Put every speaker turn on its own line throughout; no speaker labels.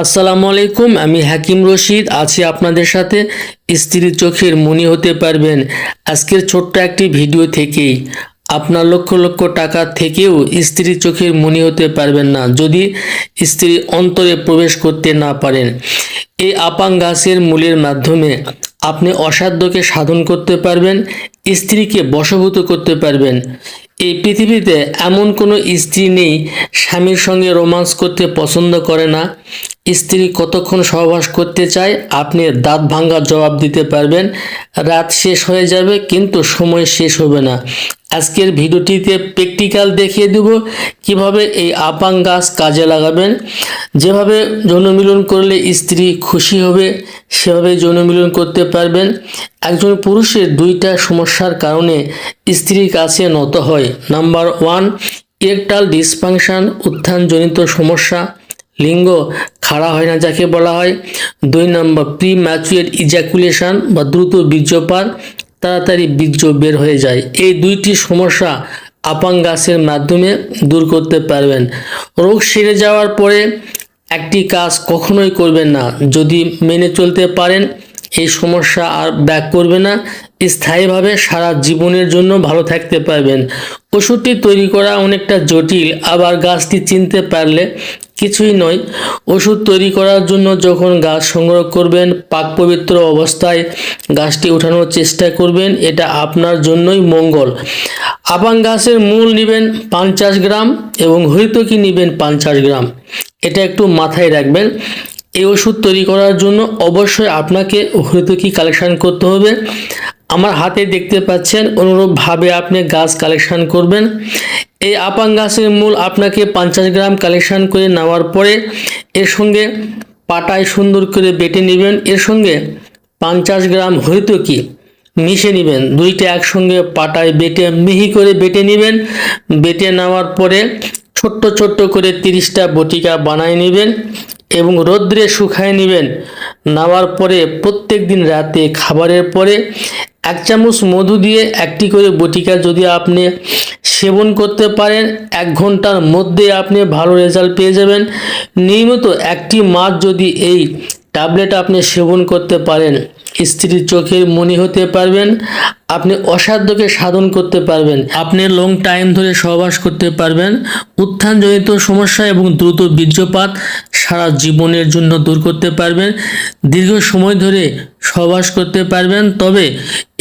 আসসালামু আলাইকুম, আমি হাকিম রশিদ, আছি আপনাদের সাথে। স্ত্রীর চোখের মনি হতে পারবেন। আজকের ছোট্ট একটি ভিডিও থেকেই। আপনার লক্ষ লক্ষ টাকা থেকেও স্ত্রীর চোখের মনি হতে পারবেন না, যদি স্ত্রী অন্তরে প্রবেশ করতে না পারেন। এই আপাং গাছের মূলের মাধ্যমে আপনি অসাধ্যকে সাধন করতে পারবেন, স্ত্রীকে বশভূত করতে পারবেন। এই পৃথিবীতে এমন কোনো স্ত্রী নেই, স্বামীর সঙ্গে রোমান্স করতে পছন্দ করে না। স্ত্রী কতক্ষণ সহবাস করতে চায়, আপনি দাঁত ভাঙ্গার জবাব দিতে পারবেন। রাত শেষ হয়ে যাবে, কিন্তু সময় শেষ হবে না। আজকের ভিডিওটিতে প্র্যাকটিক্যাল দেখিয়ে দেব কীভাবে এই আপাং গাছ কাজে লাগাবেন। যেভাবে যৌনমিলন করলে স্ত্রী খুশি হবে, সেভাবে যৌনমিলন করতে পারবেন। একজন পুরুষের দুইটা সমস্যার কারণে স্ত্রীর কাছে নত হয়। নাম্বার ওয়ান, ইরেকটাল ডিসফাংশন, উত্থানজনিত সমস্যা। লিঙ্গ খাড়া হয় না যাকে বলা হয়। দুই নম্বর প্রি ম্যাচুয়েট ইজাকুলেশন বা দ্রুত বীর্যপাত, তাড়াতাড়ি বীর্য বের হয়ে যায়। এই দুইটি সমস্যা আপাং গাছের মাধ্যমে দূর করতে পারবেন। রোগ সেরে যাওয়ার পরে একটি কাজ কখনোই করবেন না। যদি মেনে চলতে পারেন, এই সমস্যা আর ব্যাক করবে না। স্থায়ীভাবে সারা জীবনের জন্য ভালো থাকতে পারবেন। ওষুধটি তৈরি করা অনেকটা জটিল, আবার গাছটি চিনতে পারলে কিছুই নয়। ওষুধ তৈরি করার জন্য যখন গাছ সংগ্রহ করবেন, পাক পবিত্র অবস্থায় গাছটি ওঠানোর চেষ্টা করবেন, এটা আপনার জন্যই মঙ্গল। আপাং গাছের মূল নেবেন পঞ্চাশ গ্রাম এবং হরিতকি নেবেন পঞ্চাশ গ্রাম। এটা একটু মাথায় রাখবেন। এই ওষুধ তৈরি করার জন্য অবশ্যই আপনাকে হরিতকি কালেকশন করতে হবে। আমার হাতে দেখতে পাচ্ছেন, অনুরূপভাবে আপনি গাছ কালেকশন করবেন। এই আপাং গাছের মূল আপনাকে পঞ্চাশ গ্রাম কালেকশন করে নেওয়ার পরে এর সঙ্গে পাটায় সুন্দর করে বেটে নেবেন। এর সঙ্গে পঞ্চাশ গ্রাম কি মিশে নেবেন। দুইটা একসঙ্গে পাটায় বেটে মিহি করে বেটে নেবেন। বেটে নেওয়ার পরে ছোট্ট ছোট্ট করে তিরিশটা বটিকা বানায় নেবেন এবং রোদ্রে শুকায় নেবেন। নেওয়ার পরে প্রত্যেক দিন রাতে খাবারের পরে এক চামচ মধু দিয়ে একটি করে বটিকা যদি আপনি সেবন করতে পারেন, এক ঘণ্টার মধ্যে আপনি ভালো রেজাল্ট পেয়ে যাবেন। নিয়মিত একটি মাছ যদি এই ট্যাবলেট আপনি সেবন করতে পারেন। স্ত্রীর চোখের মনি হতে পারবেন, আপনি অসাধ্যকে সাধন করতে পারবেন, আপনি লং টাইম ধরে সহবাস করতে পারবেন, উত্থানজনিত সমস্যা এবং দ্রুত বীর্যপাত সারা জীবনের জন্য দূর করতে পারবেন, দীর্ঘ সময় ধরে সহবাস করতে পারবেন, তবে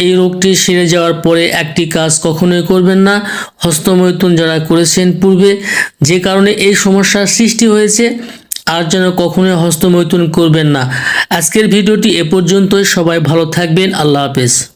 এই রোগটি সেরে যাওয়ার পরে একটি কাজ কখনোই করবেন না। হস্তমৈথুন যারা করেছেন পূর্বে, যে কারণে এই সমস্যার সৃষ্টি হয়েছে আর যেন কখনোই হস্তমৈথুন করবেন না। আজকের ভিডিওটি এ পর্যন্তই। সবাই ভালো থাকবেন। আল্লাহ হাফেজ।